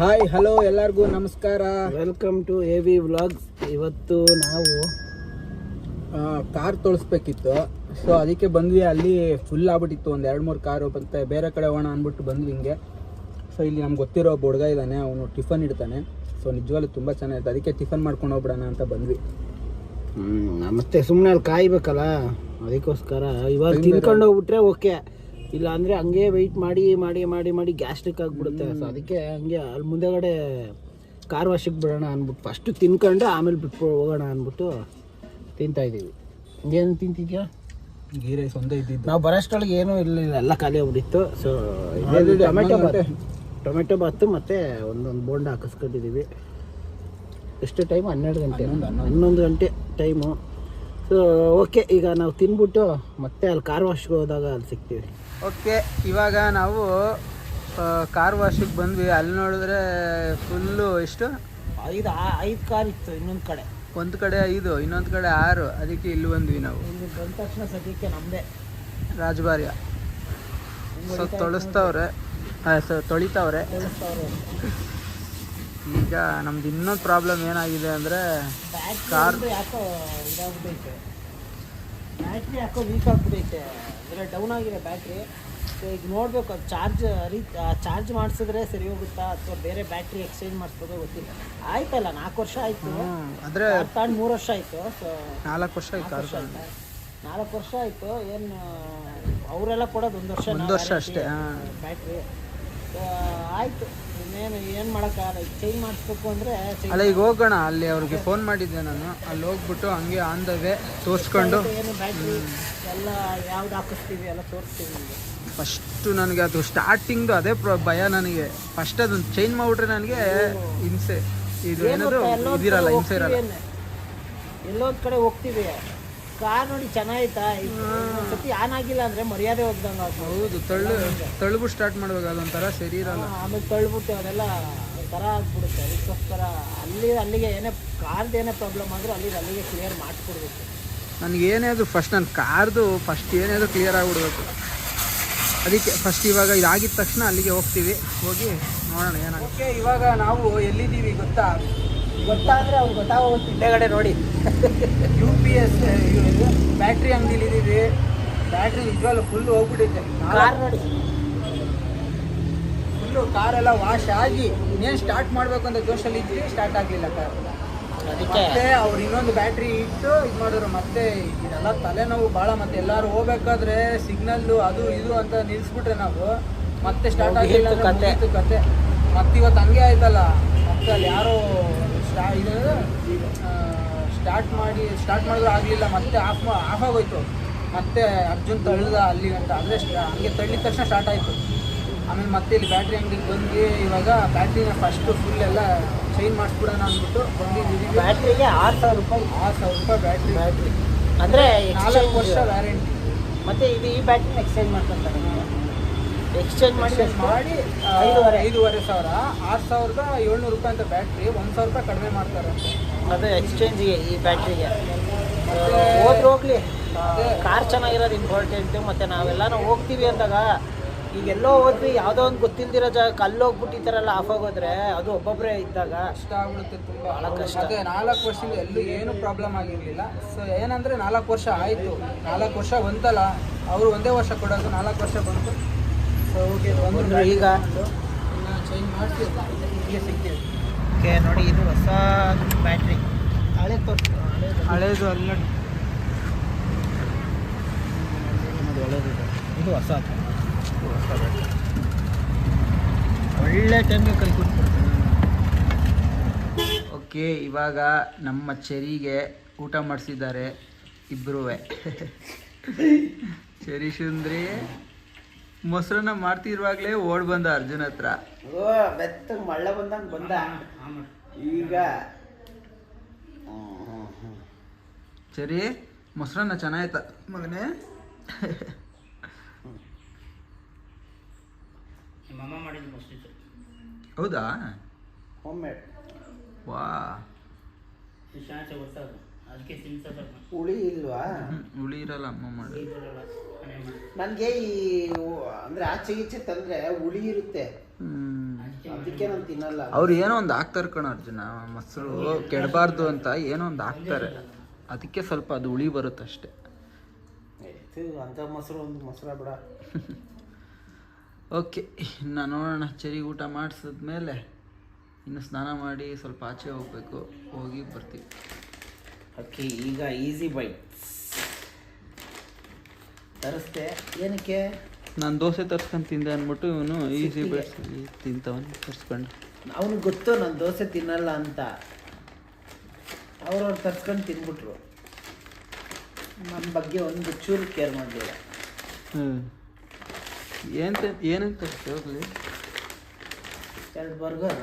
Hi hello ಎಲ್ಲರಿಗೂ ನಮಸ್ಕಾರ. Welcome to A V vlogs ಇವತ್ತು ನಾವು ಕಾರ್ ತೊಳಸ್ಬೇಕಿತ್ತು ಸೊ ಅದಕ್ಕೆ ಬಂದ್ವಿ. ಅಲ್ಲಿ ಫುಲ್ ಆಗ್ಬಿಟ್ಟಿತ್ತು. ಒಂದು ಎರಡು ಮೂರು ಕಾರು ಮತ್ತೆ ಬೇರೆ ಕಡೆ ಹೋಗೋಣ ಅಂದ್ಬಿಟ್ಟು ಬಂದ್ವಿ ಹಿಂಗೆ. ಸೊ ಇಲ್ಲಿ ನಮ್ಗೆ ಗೊತ್ತಿರೋ ಒಬ್ಬ ಹುಡುಗ ಇದ್ದಾನೆ. ಅವನು ಟಿಫನ್ ಇಡ್ತಾನೆ. ಸೊ ನಿಜವಾಗ್ಲೂ ತುಂಬ ಚೆನ್ನಾಗಿತ್ತು ಅದಕ್ಕೆ ಟಿಫನ್ ಮಾಡ್ಕೊಂಡು ಹೋಗ್ಬಿಡೋಣ ಅಂತ ಬಂದ್ವಿ. ಮತ್ತೆ ಸುಮ್ಮನೆ ಅಲ್ಲಿ ಕಾಯ್ಬೇಕಲ್ಲ? ಅದಕ್ಕೋಸ್ಕರ ಇವಾಗ ತಿನ್ಕೊಂಡು ಹೋಗ್ಬಿಟ್ರೆ ಓಕೆ ಇಲ್ಲ ಅಂದ್ರೆ ಹಂಗೆ ವೆಯ್ಟ್ ಮಾಡಿ ಮಾಡಿ ಮಾಡಿ ಮಾಡಿ ಗ್ಯಾಸ್ಟ್ರಿಕ್ ಆಗಿಬಿಡುತ್ತೆ. ಸೊ ಅದಕ್ಕೆ ಹಂಗೆ ಅಲ್ಲಿ ಮುಂದೆಗಡೆ ಕಾರ್ ವಾಶಿಗೆ ಬಿಡೋಣ ಅಂದ್ಬಿಟ್ಟು ಫಸ್ಟ್ ತಿನ್ಕೊಂಡು ಆಮೇಲೆ ಬಿಟ್ಟು ಹೋಗೋಣ ಅಂದ್ಬಿಟ್ಟು ತಿಂತಾ ಇದ್ದೀವಿ. ಏನು ತಿಂತಿದ್ಯಾ? ಗೀ ರೈಸ್ ಒಂದೇ ಇದ್ದಿದ್ದು. ನಾವು ಬರೋಷ್ಟೊಳಗೆ ಏನೂ ಇರಲಿಲ್ಲ ಎಲ್ಲ ಖಾಲಿ ಆಗ್ಬಿಟ್ಟಿತ್ತು. So tomato bath. Tomato bath ಮತ್ತು ಒಂದೊಂದು ಬೋಂಡ ಹಾಕಿಸ್ಕೊಂಡಿದ್ದೀವಿ ಎಷ್ಟು ಟೈಮ್ ಹನ್ನೆರಡು ಗಂಟೆ. ಹನ್ನೊಂದು ಗಂಟೆ ಟೈಮು ಸೊ ಓಕೆ ಈಗ ನಾವು ತಿನ್ಬಿಟ್ಟು ಮತ್ತೆ ಅಲ್ಲಿ ಕಾರ್ ವಾಶ್ಗೆ ಹೋದಾಗ ಅಲ್ಲಿ ಸಿಗ್ತೀವಿ. ಓಕೆ ಇವಾಗ ನಾವು ಕಾರ್ ವಾಶಿಗೆ ಬಂದ್ವಿ. ಅಲ್ಲಿ ನೋಡಿದ್ರೆ ಫುಲ್ಲು ಎಷ್ಟು? ಐದು ಐದು ಕಾರ್ ಇತ್ತು ಇನ್ನೊಂದು ಕಡೆ. ಒಂದು ಕಡೆ ಐದು ಇನ್ನೊಂದು ಕಡೆ ಆರು. ಅದಕ್ಕೆ ಇಲ್ಲಿ ಬಂದ್ವಿ ನಾವು. ಇಲ್ಲಿ ಬಂದ ತಕ್ಷಣ ಸದ್ಯಕ್ಕೆ ನಮ್ಮದೇ ರಾಜಭಾರ್ಯ. ಸೊ ತೊಳಸ್ತವ್ರೆ. ಸೊ ತೊಳಿತಾವ್ರೆ. ಈಗ ನಮ್ದು ಇನ್ನೊಂದು ಪ್ರಾಬ್ಲಮ್ ಏನಾಗಿದೆ ಅಂದರೆ ಕಾರ್ ಯಾಕೋ ಇದಾಗ್ಬಿಟ್ಟೈತೆ ಬ್ಯಾಟ್ರಿ ಯಾಕೋ ವೀಕ್ ಆಗ್ಬಿಟ್ಟೈತೆ ಅಂದರೆ ಡೌನ್ ಆಗಿದೆ ಬ್ಯಾಟ್ರಿ ಸೊ ಈಗ ನೋಡಬೇಕು ಅದು ಚಾರ್ಜ್ ರೀ ಚಾರ್ಜ್ ಮಾಡಿಸಿದ್ರೆ ಸರಿ ಹೋಗುತ್ತಾ ಅಥವಾ ಬೇರೆ ಬ್ಯಾಟ್ರಿ ಎಕ್ಸ್ಚೇಂಜ್ ಮಾಡಿಸ್ಬೋದೋ ಗೊತ್ತಿಲ್ಲ. ಆಯ್ತಲ್ಲ ನಾಲ್ಕು ವರ್ಷ ಆಯಿತು. ಅಂದರೆ ತಗೊಂಡು ಮೂರು ವರ್ಷ ಆಯಿತು. ಸೊ ನಾಲ್ಕು ವರ್ಷ ಆಯ್ತು ತಗೊಂಡು. ನಾಲ್ಕು ವರ್ಷ ಆಯಿತು. ಏನು ಅವರೆಲ್ಲ ಕೊಡೋದು ಒಂದು ವರ್ಷ ಒಂದು ವರ್ಷ ಅಷ್ಟೇ ಬ್ಯಾಟ್ರಿ ಆಯಿತು. ಇನ್ನೇನು ಏನು ಮಾಡೋಕ್ಕಾಗಲ್ಲ ಚೇಂಜ್ ಮಾಡಿಸ್ಬೇಕು ಅಂದರೆ ಅಲ್ಲ ಈಗ ಹೋಗೋಣ. ಅಲ್ಲಿ ಅವ್ರಿಗೆ ಫೋನ್ ಮಾಡಿದ್ದೆ ನಾನು. ಅಲ್ಲಿ ಹೋಗ್ಬಿಟ್ಟು ಹಂಗೆ ಆನ್ ದ ವೇ ತೋರಿಸ್ಕೊಂಡು. ಏನು ಬ್ಯಾಟ್ರಿ ಎಲ್ಲ ಯಾವ್ದು ಹಾಕಿಸ್ತೀವಿ ಎಲ್ಲ ತೋರಿಸ್ತೀವಿ ನಿಮಗೆ. ಫಸ್ಟು ನನಗೆ ಅದು ಸ್ಟಾರ್ಟಿಂಗ್ದು ಅದೇ ಪ್ರ ಭಯ ನನಗೆ. ಫಸ್ಟ್ ಅದನ್ನು ಚೇಂಜ್ ಮಾಡಿಬಿಟ್ರೆ ನನಗೆ ಹಿಂಸೆ. ಇದು ಏನಾದರೂ ಇದಿರಲ್ಲ ಹಿಂಸೆ ಇರಲ್ಲ. ಎಲ್ಲೋ ಕಡೆ ಹೋಗ್ತೀವಿ. ಕಾರ್ ನೋಡಿ ಚೆನ್ನಾಗಿತ್ತಾ? ಸತಿ ಆನ್ ಆಗಿಲ್ಲ ಅಂದ್ರೆ ಮರ್ಯಾದೆ ಹೋಗ್ದಂಗ ಹೌದು ತಳ್ಳು ತಳ್ಳುಬಿಟ್ಟು ಸ್ಟಾರ್ಟ್ ಮಾಡ್ಬೇಕು ಅದೊಂಥರ ಸರಿ ಇರಲ್ಲ ಆಮೇಲೆ ತಳ್ಳುಬಿಟ್ಟು ಅದೆಲ್ಲ ಥರ ಆಗ್ಬಿಡುತ್ತೆ. ಅದಕ್ಕೋಸ್ಕರ ಅಲ್ಲಿ ಅಲ್ಲಿಗೆ ಏನೇ ಕಾರ್ದು ಏನೇ ಪ್ರಾಬ್ಲಮ್ ಆದ್ರೂ ಅಲ್ಲಿ ಅಲ್ಲಿಗೆ ಕ್ಲಿಯರ್ ಮಾಡಿಸ್ಕೊಡ್ಬೇಕು ನನಗೆ ಏನೇ ಆದರೂ ಫಸ್ಟ್ ನನ್ನ ಕಾರ್ದು ಫಸ್ಟ್ ಏನೇ ಆದರೂ ಕ್ಲಿಯರ್ ಆಗಿಬಿಡ್ಬೇಕು. ಅದಕ್ಕೆ ಫಸ್ಟ್ ಇವಾಗ ಇದಾಗಿದ ತಕ್ಷಣ ಅಲ್ಲಿಗೆ ಹೋಗ್ತೀವಿ. ಹೋಗಿ ನೋಡೋಣ ಏನಾಗುತ್ತೆ. ಓಕೆ ಇವಾಗ ನಾವು ಎಲ್ಲಿದ್ದೀವಿ ಗೊತ್ತಾ? ಗೊತ್ತಾ ಅಂದ್ರೆ ಅವ್ರು ಗೊತ್ತಾಗೋಗುತ್ತೆ ಹಿಂದೆಗಡೆ ನೋಡಿ. ಯು ಪಿ ಎಸ್ ಬ್ಯಾಟ್ರಿ ಅಂಗಡಿಲಿದ್ದೀವಿ ಬ್ಯಾಟ್ರಿ ನಿಜವಾಗ್ಲೂ ಫುಲ್ ಹೋಗ್ಬಿಟ್ಟಿದೆ. ಕಾರ್ ನೋಡಿ. ಫುಲ್ಲು ಕಾರೆಲ್ಲ ವಾಶ್ ಆಗಿ ಇನ್ನೇನು ಸ್ಟಾರ್ಟ್ ಮಾಡಬೇಕು ಅಂತ ಜೋಶಲ್ಲಿ ಇದ್ದೀವಿ ಸ್ಟಾರ್ಟ್ ಆಗಲಿಲ್ಲ ಕಾರ್ ಅದಕ್ಕೆ ಮತ್ತೆ ಅವ್ರು ಇನ್ನೊಂದು ಬ್ಯಾಟ್ರಿ ಇಟ್ಟು ಇದು ಮಾಡಿದ್ರು. ಮತ್ತೆ ಇದೆಲ್ಲ ತಲೆನೋವು ಭಾಳ ಮತ್ತೆ ಎಲ್ಲರೂ ಹೋಗ್ಬೇಕಾದ್ರೆ ಸಿಗ್ನಲ್ಲು ಅದು ಇದು ಅಂತ ನಿಲ್ಲಿಸ್ಬಿಟ್ರೆ ನಾವು. ಮತ್ತೆ ಸ್ಟಾರ್ಟ್ ಆಗಿಲ್ಲ ಕತೆ. ಕತೆ. ಮತ್ತೆ ಇವತ್ತು ಹಂಗೆ ಆಯ್ತಲ್ಲ. ಮತ್ತೆ ಅಲ್ಲಿ ಯಾರೋ ಸ್ಟಾ ಇದು ಸ್ಟಾರ್ಟ್ ಮಾಡಿ ಸ್ಟಾರ್ಟ್ ಮಾಡಿದ್ರು ಆಗಲಿಲ್ಲ ಮತ್ತೆ ಆಫ್ ಆಫ್ ಆಗೋಯ್ತು. ಮತ್ತೆ ಅರ್ಜುನ್ ತಳ್ಳಿದ ಅಲ್ಲಿ ಅಂತ. ಅಂದರೆ ಹಂಗೆ ತಳ್ಳಿದ ತಕ್ಷಣ ಸ್ಟಾರ್ಟ್ ಆಯಿತು. ಆಮೇಲೆ ಮತ್ತೆ ಇಲ್ಲಿ ಬ್ಯಾಟ್ರಿ ಅಂಗಡಿಗೆ ಬಂದು ಇವಾಗ ಬ್ಯಾಟ್ರಿನ ಫಸ್ಟು ಫುಲ್ ಎಲ್ಲ ಚೇಂಜ್ ಮಾಡಿಸ್ಬಿಡೋಣ ಅಂದ್ಬಿಟ್ಟು ಬಂದಿದ್ದೀವಿ. ಬ್ಯಾಟ್ರಿಗೆ ಆರು ಸಾವಿರ ರೂಪಾಯಿ. ಆರು ಸಾವಿರ ರೂಪಾಯಿ ಬ್ಯಾಟ್ರಿ ಬ್ಯಾಟ್ರಿ ಅಂದರೆ ನಾಲ್ಕು ವರ್ಷ ವ್ಯಾರಂಟಿ ಮತ್ತೆ ಇದು ಈ ಬ್ಯಾಟ್ರಿನ ಎಕ್ಸ್ಚೇಂಜ್ ಮಾಡ್ಕೊಂತಾರೆ. ಎಕ್ಸ್ಚೇಂಜ್ ಮಾಡಿ ಮಾಡಿ ಐದೂವರೆ. ಐದೂವರೆ ಸಾವಿರ. ಆರು ಸಾವಿರದ ಏಳ್ನೂರು ರೂಪಾಯಿ ಅಂತ ಬ್ಯಾಟ್ರಿ ಒಂದು ಸಾವಿರ ರೂಪಾಯಿ ಕಡಿಮೆ ಮಾಡ್ತಾರೆ ಅದೇ ಎಕ್ಸ್ಚೇಂಜ್ಗೆ ಈ ಬ್ಯಾಟ್ರಿಗೆ ಹೋದ್ರೆ ಹೋಗ್ಲಿ. ಕಾರ್ ಚೆನ್ನಾಗಿರೋದು ಇಂಪಾರ್ಟೆಂಟ್ ಮತ್ತೆ ನಾವೆಲ್ಲ ನಾವು ಹೋಗ್ತೀವಿ ಅಂದಾಗ ಈಗೆಲ್ಲೋ ಹೋದ್ವಿ ಯಾವುದೋ ಒಂದು ಗೊತ್ತಿಲ್ದಿರೋ ಜಾಗಕ್ಕೆ ಅಲ್ಲಿ ಹೋಗ್ಬಿಟ್ಟು ಈ ಥರ ಎಲ್ಲ ಆಫ್ ಆಗೋದ್ರೆ ಅದು ಒಬ್ಬೊಬ್ಬರೇ ಇದ್ದಾಗ ಕಷ್ಟ ಆಗ್ಬಿಡುತ್ತೆ ತುಂಬ. ಬಹಳ ಕಷ್ಟ. ಅದೇ ನಾಲ್ಕು ವರ್ಷದಿಂದ ಎಲ್ಲೂ ಏನು ಪ್ರಾಬ್ಲಮ್ ಆಗಿರಲಿಲ್ಲ. ಸೊ ಏನಂದರೆ ನಾಲ್ಕು ವರ್ಷ ಆಯಿತು. ನಾಲ್ಕು ವರ್ಷ ಬಂತಲ್ಲ ಅವರು ಒಂದೇ ವರ್ಷ ಕೊಡೋದು ನಾಲ್ಕು ವರ್ಷ ಬಂತು. ಬಂದ್ರು ಈಗ. ಓಕೆ, ನೋಡಿ, ಇದು ಹೊಸ ಬ್ಯಾಟ್ರಿ ಹಳೆ ಹಳೆದು. ಹಳೇದು ಅಲ್ಲಿ. ನೋಡಿ ಇದು ಹೊಸ ಒಳ್ಳೆ ಟೈಮಿಗೆ ಕೈ ಕೂತ್ಬಿಡ್ತು ಓಕೆ, ಇವಾಗ ನಮ್ಮ ಚೆರಿಗೆ ಊಟ ಮಾಡಿಸಿದ್ದಾರೆ ಇಬ್ಬರೂ ಚೆರಿ ಸುಂದ್ರಿ. ಮೊಸರನ್ನ ಮಾಡ್ತಿರುವಾಗ್ಲೇ ಓಡ್ ಬಂದ ಅರ್ಜುನ್ ಹತ್ರ. ಓ ಬೆತ್ತಗೆ ಮಳ್ಳ ಬಂದಂಗೆ ಬಂದ. ಈಗ ಸರಿ ಮೊಸರನ್ನ ಚೆನ್ನಾಯ್ತ. ಮಗನೇ. ಹೌದಾ? ಹೋಮ್ ಮೇಡ್ ವಾ ಹುಳಿ ಇಲ್ವಾ? ಹುಳಿ ಇರಲ್ಲ ಅಮ್ಮ ಮಾಡಿ. ನನಗೆ ಈ ಅಂದ್ರೆ ಆಚೆ ಈಚೆ ತಂದ್ರೆ ಹುಳಿ ಇರುತ್ತೆ. ಅದಕ್ಕೆ ನಾನು ತಿನ್ನಲ್ಲ. ಅವ್ರು ಏನೋ ಒಂದು ಹಾಕ್ತಾರೆ ಕಣ ಅರ್ಜುನ ಮೊಸರು ಕೆಡಬಾರ್ದು ಅಂತ ಏನೋ ಒಂದು ಹಾಕ್ತಾರೆ. ಅದಕ್ಕೆ ಸ್ವಲ್ಪ ಅದು ಹುಳಿ ಬರುತ್ತೆ ಅಷ್ಟೇ. ಥು, ಅಂಥ ಮೊಸರು ಒಂದು ಮೊಸರ ಬಿಡ. ಓಕೆ ಇನ್ನು ನೋಡೋಣ. ಚರಿ ಊಟ ಮಾಡಿಸಿದ್ಮೇಲೆ ಇನ್ನು ಸ್ನಾನ ಮಾಡಿ ಸ್ವಲ್ಪ ಆಚೆ ಹೋಗ್ಬೇಕು. ಹೋಗಿ ಬರ್ತೀವಿ. ಓಕೆ ಈಗ ಈಸಿ ಬೈಟ್ಸ್ ತರಿಸ್ದೆ. ಏನಕ್ಕೆ? ನಾನು ದೋಸೆ ತರ್ಸ್ಕೊಂಡು ತಿಂದೆ ಅಂದ್ಬಿಟ್ಟು ಇವನು ಈಸಿ ಬೈಟ್ಸ್ ತಿಂತವನು ತರ್ಸ್ಕೊಂಡು. ಅವನಿಗೆ ಗೊತ್ತು ನಾನು ದೋಸೆ ತಿನ್ನಲ್ಲ ಅಂತ? ಅವ್ರವ್ರು ತರ್ಸ್ಕೊಂಡು ತಿನ್ಬಿಟ್ರು. ನನ್ನ ಬಗ್ಗೆ ಒಂದು ಚೂರು ಕೇರ್ ಮಾಡಲಿಲ್ಲ ಹ್ಞೂ ಏನು ಏನಂತ ಹೋಗ್ಲಿ? ಎರಡು ಬರ್ಗರ್.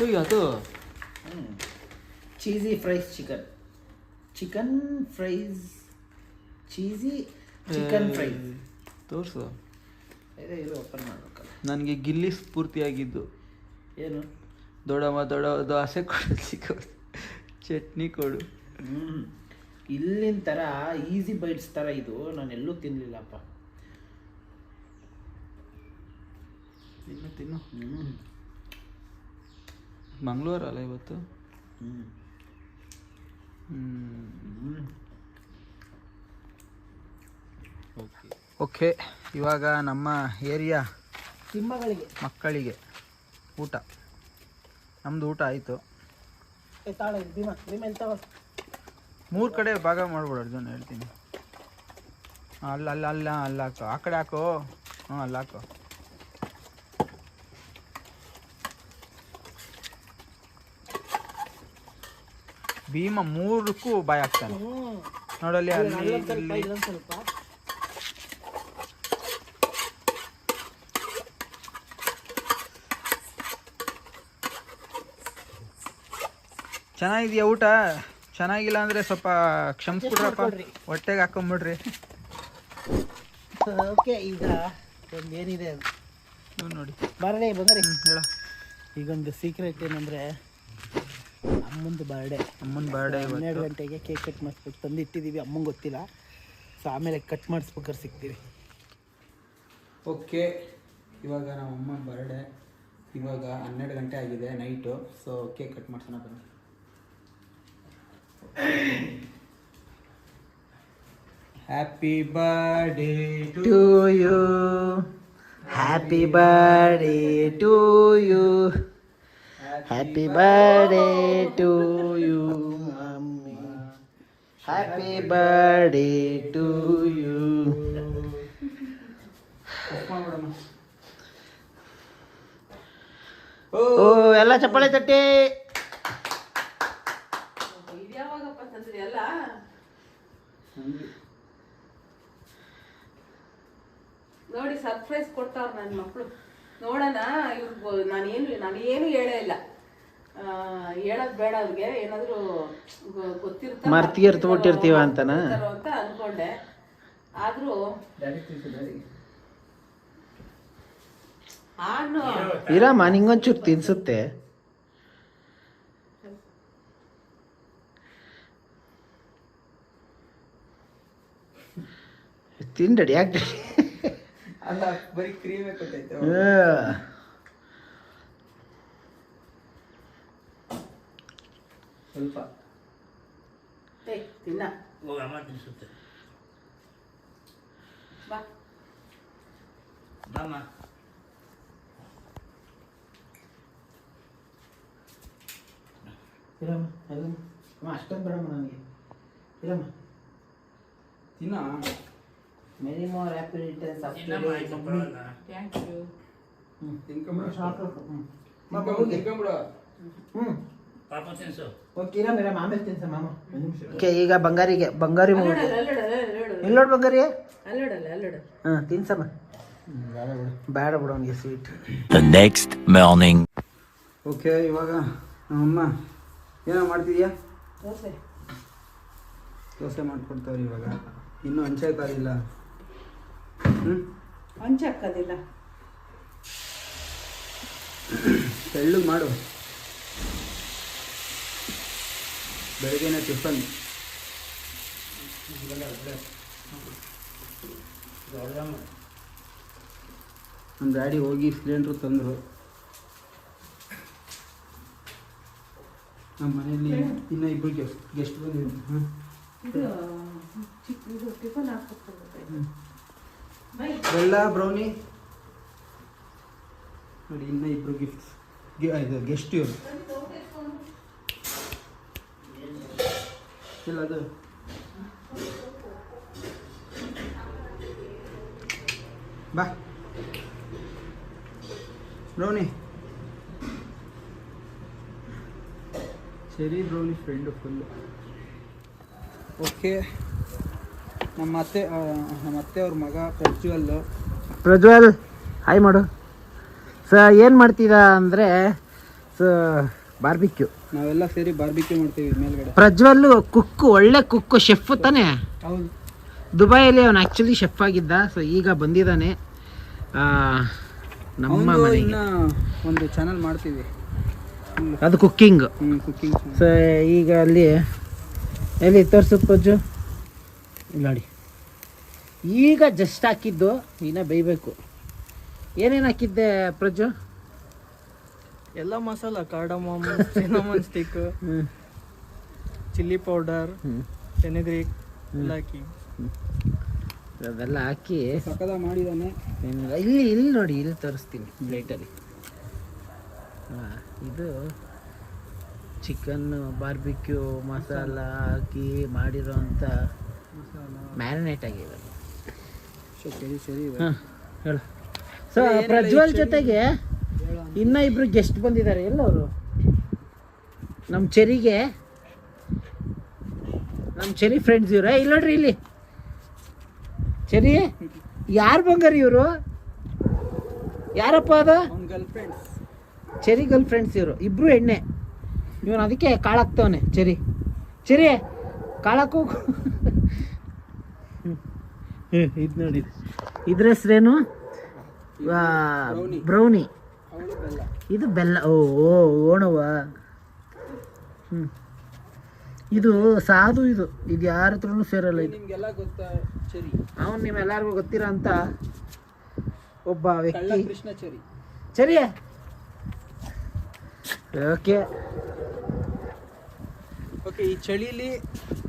ಹೋಯ್ ಅದು cheesy fries chicken chicken fries cheesy chicken fries ತೋರಿಸು. ಇದೆ ಇದು ಓಪನ್ ಮಾಡ್ಬೇಕಲ್ಲ ನನಗೆ ಗಿಲ್ಲಿ ಸ್ಫೂರ್ತಿಯಾಗಿದ್ದು. ಏನು? ದೊಡ್ಡವ ದೊಡ್ಡ ಆಸೆ ಕೊಡು ಚಿಕ್ಕ ಚಟ್ನಿ ಕೊಡು. ಹ್ಞೂ ಇಲ್ಲಿನ ಥರ ಈಸಿ ಬೈಟ್ಸ್ ಥರ ಇದು ನಾನು ಎಲ್ಲೂ ತಿನ್ನಲಿಲ್ಲಪ್ಪ ತಿನ್ನು ತಿನ್ನು. ಹ್ಞೂ ಮಂಗಳವಾರ ಅಲ್ಲ ಇವತ್ತು? ಹ್ಞೂ ಓಕೆ ಓಕೆ ಇವಾಗ ನಮ್ಮ ಏರಿಯಾ ಸಿಂಹಗಳಿಗೆ ಮಕ್ಕಳಿಗೆ ಊಟ. ನಮ್ದು ಊಟ ಆಯಿತು. ಮೂರು ಕಡೆ ಭಾಗ ಮಾಡ್ಬಿಡು ಅರ್ಜುನ್ ಹೇಳ್ತೀನಿ. ಅಲ್ಲ ಅಲ್ಲ ಅಲ್ಲ ಅಲ್ಲ ಹಾಕು. ಆ ಕಡೆ ಹಾಕು. ಹ್ಞೂ ಅಲ್ಲ ಹಾಕು. ಭೀಮ ಮೂರಕ್ಕೂ ಬಾಯ್ ಆಗ್ತಾನೆ ನೋಡಲಿ ನೋಡಲ್ಲಿ ಅಲ್ಲಿ ಸ್ವಲ್ಪ ಇಲ್ಲಿ ಸ್ವಲ್ಪ. ಚೆನ್ನಾಗಿದೆಯಾ ಊಟ? ಚೆನ್ನಾಗಿಲ್ಲ ಅಂದ್ರೆ ಸ್ವಲ್ಪ ಕ್ಷಮಿಸ್ಬಿಟ್ರಪ್ಪ ಹೊಟ್ಟೆಗೆ ಹಾಕೊಂಬಿಡ್ರಿ. ಓಕೆ ಈಗ ಒಂದು ಏನಿದೆ ನೋಡಿ. ಬರಡೆ ಬಂದರೆ. ಹೇಳ. ಈಗೊಂದು ಸೀಕ್ರೆಟ್ ಏನಂದರೆ ಅಮ್ಮಂದು ಬರ್ಡೇ ಅಮ್ಮನ ಬರ್ಡೇ ಹನ್ನೆರಡು ಗಂಟೆಗೆ ಕೇಕ್ ಕಟ್ ಮಾಡಿಸ್ಬೇಕು. ತಂದು ಇಟ್ಟಿದ್ದೀವಿ ಅಮ್ಮಂಗೆ ಗೊತ್ತಿಲ್ಲ. ಸೊ ಆಮೇಲೆ ಕಟ್ ಮಾಡಿಸ್ಬೇಕಾರೆ ಸಿಗ್ತೀವಿ. ಓಕೆ ಇವಾಗ ನಮ್ಮ ಅಮ್ಮನ ಬರ್ಡೇ ಇವಾಗ ಹನ್ನೆರಡು ಗಂಟೆ ಆಗಿದೆ ನೈಟು ಸೊ ಕೇಕ್ ಕಟ್ ಮಾಡ್ಸೋಣ ಬನ್ನಿ. Happy birthday to you happy birthday to you happy birthday to you mummy happy birthday to you ಓ ಎಲ್ಲ ಚಪ್ಪಾಳೆ ತಟ್ಟಿ. ನೋಡಿ ಸರ್ಪ್ರೈಸ್ ಕೊಡ್ತಾವ್ರ ನನ್ನ ಮಕ್ಕಳು ನೋಡೋಣ ಇವ್ರಿಗೆ ನಾನೇನು ನಾನು ಏನು ಹೇಳೇ ಇಲ್ಲ. ಹೇಳೋದ್ ಬೇಡ ಅವ್ರಿಗೆ. ಏನಾದರೂ ಗೊ- ಗೊತ್ತಿರುತ್ತ? ಮರ್ತಿ ಅಂತನ? ಅಂತ ಅನ್ಕೊಂಡೆ. ಆದ್ರೂ ಆನು ಇರಮ್ಮ ನಿಂಗೊಂಚೂರು ತಿನ್ಸುತ್ತೆ. ತಿಂಡಡಿ ಯಾಕೆ ಅಲ್ಲ ಬರೀ ಕ್ರೀಮೇ ಕೊಟ್ಟೈತೆ. ಸ್ವಲ್ಪ ಏ ತಿನ್ನ ಬಾ ಇರಮ್ಮ ಅಲ್ಲಮ್ಮ ಅಮ್ಮ ಅಷ್ಟೊಂದು ಬೇಡಮ್ಮ ನನಗೆ ಇರಮ್ಮ ತಿನ್ನ many more happy returns of thank you ತಿನ್ಕೊಂಬಿಡು ಸಾಕು ಹ್ಞೂ ತಿನ್ಕೊಂಬಿಡು ತಿನ್ಕೊಂಬಿಡು ಹ್ಞೂ ಓಕೆ ಇರಮ್ಮ ಇರಮ್ಮ ಆಮೇಲೆ ತಿನ್ಸ ಮಾಮ. ಓಕೆ ಈಗ ಬಂಗಾರಿಗೆ ಬಂಗಾರಿ ಮೂವಿ ಇಲ್ಲಿ ನೋಡು ಬಂಗಾರಿ ಅಲ್ಲೋಡಲ್ಲ ಅಲ್ಲೋಡು. ಹಾಂ ತಿನ್ಸಮ್ಮ. ಬೇಡ ಬಿಡು. ಅವನಿಗೆ ಸ್ವೀಟ್ ನೆಕ್ಸ್ಟ್ ಮಾರ್ನಿಂಗ್. ಓಕೆ ಇವಾಗ ನಮ್ಮಮ್ಮ ಏನೋ ಮಾಡ್ತಿದ್ಯಾ? ದೋಸೆ. ದೋಸೆ ಮಾಡ್ಕೊಡ್ತಾವ್ರಿ ಇವಾಗ. ಇನ್ನೂ ಹಂಚೆ ಹಾಕೋದಿಲ್ಲ ಹ್ಞೂ ಹಂಚೆ ಹಾಕೋದಿಲ್ಲ ತೆಳ್ಳಗೆ ಮಾಡು. ಬೆಳಗ್ಗೆನೆ ಟಿಫನ್. ನಮ್ಮ ಡ್ಯಾಡಿ ಹೋಗಿ ಸಿಲಿಂಡ್ರು ತಂದರು. ನಮ್ಮ ಮನೆಯಲ್ಲಿ ಇನ್ನೂ ಇಬ್ಬರು ಗೆಸ್ಟ್ ಗೆಸ್ಟ್ ಬಂದಿದ್ರು. ಹಾಂ. ಬೆಲ್ಲ ಬ್ರೌನಿ. ನೋಡಿ ಇನ್ನೂ ಇಬ್ಬರು ಗಿಫ್ಟ್ಸ್ ಇದು ಗೆಸ್ಟ್ ಇವರು. ಇಲ್ಲ ಅದು. ಬಾ. ಬ್ರೌನಿ. ಸರಿ ಬ್ರೌನಿ ಫ್ರೆಂಡು ಫುಲ್ಲು ಓಕೆ ನಮ್ಮ ಅತ್ತೆ ನಮ್ಮ ಅತ್ತೆ ಅವ್ರ ಮಗ ಪ್ರಜ್ವಲ್. ಪ್ರಜ್ವಲ್ ಹಾಯ್ ಮಾಡು. ಸ ಏನು ಮಾಡ್ತೀರಾ ಅಂದರೆ ಸ ಬಾರ್ಬಿಕ್ಯೂ ನಾವೆಲ್ಲ ಸೇರಿ ಬಾರ್ಬಿಕ್ಯೂ ಮಾಡ್ತೀವಿ ಮೇಲ್ಗಡೆ. ಪ್ರಜ್ವಲ್ ಕುಕ್ಕು ಒಳ್ಳೆ ಕುಕ್ಕು ಶೆಫ್ ತಾನೆ. ಹೌದು. ದುಬೈಯಲ್ಲಿ ಅವನು ಆ್ಯಕ್ಚುಲಿ ಶೆಫ್ ಆಗಿದ್ದ ಸೊ ಈಗ ಬಂದಿದ್ದಾನೆ. ನಮ್ಮ ಮನೆಗೆ. ಒಂದು ಚಾನಲ್ ಮಾಡ್ತೀವಿ. ಅದು ಕುಕ್ಕಿಂಗ್ ಕುಕ್ಕಿಂಗ್ ಸೊ ಈಗ ಅಲ್ಲಿ ಎಲ್ಲಿ ತೋರಿಸು ಪ್ರಜ್ಜು ಇಲ್ಲಿ ನೋಡಿ. ಈಗ ಜಸ್ಟ್ ಹಾಕಿದ್ದು ಇನ್ನ ಬೇಯಬೇಕು. ಏನೇನು ಹಾಕಿದ್ದೆ ಪ್ರಜ್ಜು ಎಲ್ಲ ಮಸಾಲ ಕಾರ್ಡಮಮ್ ಸಿನಮನ್ ಸ್ಟಿಕ್ ಹ್ಞೂ ಚಿಲ್ಲಿ ಪೌಡರ್ ಹ್ಞೂ ಫೆನಿಗ್ರಿಕ್ ಎಲ್ಲ ಹಾಕಿ. ಅದೆಲ್ಲ ಹಾಕಿ ಸಕದ ಮಾಡಿದಾನೆ ಇಲ್ಲಿ ಇಲ್ಲಿ ನೋಡಿ ಇಲ್ಲಿ ತರಿಸ್ತೀನಿ ಪ್ಲೇಟಲ್ಲಿ ಹಾಂ ಇದು ಚಿಕನ್ ಬಾರ್ಬಿಕ್ಯೂ ಮಸಾಲ ಹಾಕಿ ಮಾಡಿರೋಂಥ ಮ್ಯಾರಿನೇಟ್ ಆಗಿದೆ ಸರಿ ಸರಿ ಹೇಳು. ಸೊ ಪ್ರಜ್ವಲ್ ಜೊತೆಗೆ ಇನ್ನ ಇಬ್ರು ಗೆಸ್ಟ್ ಬಂದಿದ್ದಾರೆ ಎಲ್ಲವರು ನಮ್ಮ ಚೆರಿಗೆ ನಮ್ಮ ಚೆರಿ ಫ್ರೆಂಡ್ಸ್ ಇವ್ರ. ಇಲ್ಲ ನೋಡ್ರಿ ಇಲ್ಲಿ. ಚೆರಿ ಯಾರು ಬಂಗಾರ ಇವರು? ಯಾರಪ್ಪ ಅದು? ಗರ್ಲ್ ಫ್ರೆಂಡ್ಸ್ ಚೆರಿ ಗರ್ಲ್ ಫ್ರೆಂಡ್ಸ್ ಇವರು. ಇಬ್ರು ಎಣ್ಣೆ ಇವನು ಅದಕ್ಕೆ ಕಾಳಾಕ್ತವನೆ ಚೆರಿ. ಚೆರಿ ಕಾಳಾಕು ಇದು ನೋಡಿ. ಇದ್ರ ಹೆಸ್ರೇನು? ಬ್ರೌನಿ. ಇದು ಬೆಲ್ಲ ಓ ಓ ಓಣವ. ಹ್ಞೂ ಇದು ಸಾಧು ಇದು. ಇದು ಯಾರ ಹತ್ರನೂ ಸೇರಲ್ಲ ಇದು. ನಿಮ್ಗೆಲ್ಲ ಗೊತ್ತಾ ಚರಿ? ಅವನು ನಿಮ್ಮೆಲ್ಲರಿಗೂ ಗೊತ್ತಿರೋ ಅಂತ ಒಬ್ಬ ವ್ಯಕ್ತಿ. ಚರಿಯ ಓಕೆ. ಓಕೆ ಈ ಚಳಿಲಿ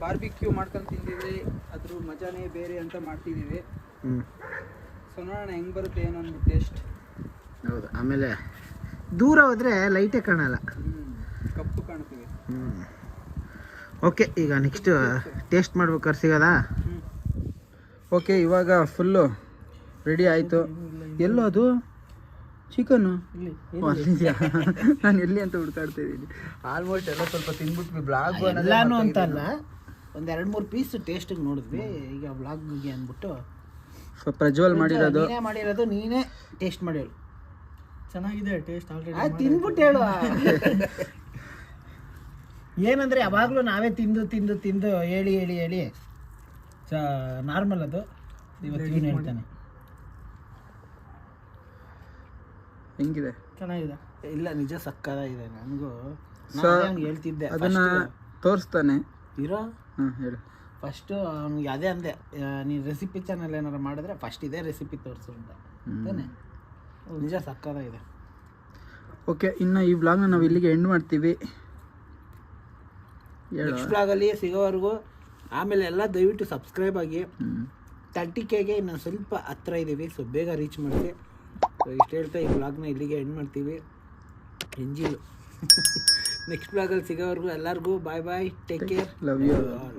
ಬಾರ್ಬಿಕ್ಯೂ ಮಾಡ್ಕೊಂಡು ತಿಂದಿದ್ರೆ ಅದ್ರ ಮಜಾನೇ ಬೇರೆ ಅಂತ ಮಾಡ್ತಿದ್ದೀವಿ. ಸೊ ನೋಡೋಣ ಹೆಂಗೆ ಬರುತ್ತೆ ಏನೋ ಒಂದು ಟೇಸ್ಟ್ ಹೌದು ಆಮೇಲೆ ದೂರ ಹೋದರೆ ಲೈಟೇ ಕಾಣಲ್ಲ. ಕಪ್ಪು ಕಾಣ್ತೀವಿ ಹ್ಞೂ ಓಕೆ ಈಗ ನೆಕ್ಸ್ಟ್ ಟೇಸ್ಟ್ ಮಾಡ್ಬೇಕಾದ್ರೆ ಸಿಗೋದಾ? ಓಕೆ ಇವಾಗ ಫುಲ್ಲು ರೆಡಿ ಆಯಿತು. ಎಲ್ಲೋ ಅದು? ಚಿಕನ್ನು ನಾನು ಎಲ್ಲಿ ಅಂತ ಹುಡ್ಕಾಡ್ತಾ ಇದ್ದೀನಿ. ಆಲ್ಮೋಸ್ಟ್ ಎಲ್ಲ ಸ್ವಲ್ಪ ತಿಂದ್ಬಿಟ್ವಿ ಬ್ಲಾಗ್ ಎಲ್ಲಾನು ಅಂತ ಅಲ್ಲ ಒಂದು ಎರಡು ಮೂರು ಪೀಸ್ ಟೇಸ್ಟಿಗೆ ನೋಡಿದ್ವಿ ಈಗ ಬ್ಲಾಗ್ಗೆ ಅಂದ್ಬಿಟ್ಟು. ಸ್ವಲ್ಪ ಪ್ರಜ್ವಲ್ ಮಾಡಿರೋದು. ಮಾಡಿರೋದು ನೀನೇ ಟೇಸ್ಟ್ ಮಾಡಿ ಹೇಳು ಚೆನ್ನಾಗಿದೆ ಟೇಸ್ಟ್ ಆಲ್ರೆಡಿ ತಿನ್ಬಿಟ್ಟು ತಿಂದ್ಬಿಟ್ಟು ಹೇಳು ಏನಂದ್ರೆ ಯಾವಾಗಲೂ ನಾವೇ ತಿಂದು ತಿಂದು ತಿಂದು ಹೇಳಿ ಹೇಳಿ ಹೇಳಿ. ನಾರ್ಮಲ್ ಅದು. ಇವತ್ತು ಏನು ಹೇಳ್ತಾನೆ. ಹೆಂಗಿದೆ? ಚೆನ್ನಾಗಿದೆ. ಇಲ್ಲ ನಿಜ ಸಕ್ಕದಾಗಿದೆ ನನಗೂ ನಾನು ಹೇಳ್ತಿದ್ದೆ. ಅದನ್ನ ತೋರಿಸ್ತಾನೆ. ಇರೋ? ಹಾಂ ಹೇಳು. ಫಸ್ಟು ಅವ್ನಿಗೆ ಅದೇ ಅಂದೆ ನೀನು ರೆಸಿಪಿ ಚಾನಲ್ ಏನಾರು ಮಾಡಿದ್ರೆ ಫಸ್ಟ್ ಇದೇ ರೆಸಿಪಿ ತೋರಿಸು ಅಂತ. ತಾನೆ? ನಿಜ ಇದೆ ಓಕೆ ಇನ್ನು ಈ ವ್ಲಾಗ್ನ ನಾವು ಇಲ್ಲಿಗೆ ಎಂಡ್ ಮಾಡ್ತೀವಿ. ನೆಕ್ಸ್ಟ್ ಬ್ಲಾಗಲ್ಲಿ ಸಿಗೋವರೆಗೂ ಆಮೇಲೆ ಎಲ್ಲ ದಯವಿಟ್ಟು ಸಬ್ಸ್ಕ್ರೈಬ್ ಆಗಿ. ತರ್ಟಿ ಕೆಗೆ ಇನ್ನೊಂದು ಸ್ವಲ್ಪ ಹತ್ರ ಇದ್ದೀವಿ ಸೊ ಬೇಗ ರೀಚ್ ಮಾಡ್ತೀವಿ ಸೊ ಇಷ್ಟು ಹೇಳ್ತಾ ಈ ಬ್ಲಾಗ್ನ ಇಲ್ಲಿಗೆ ಎಂಡ್ ಮಾಡ್ತೀವಿ. ಎಂಜಿಲು. ನೆಕ್ಸ್ಟ್ ಬ್ಲಾಗಲ್ಲಿ ಸಿಗೋವರೆಗೂ ಎಲ್ಲರಿಗೂ bye bye take care love you all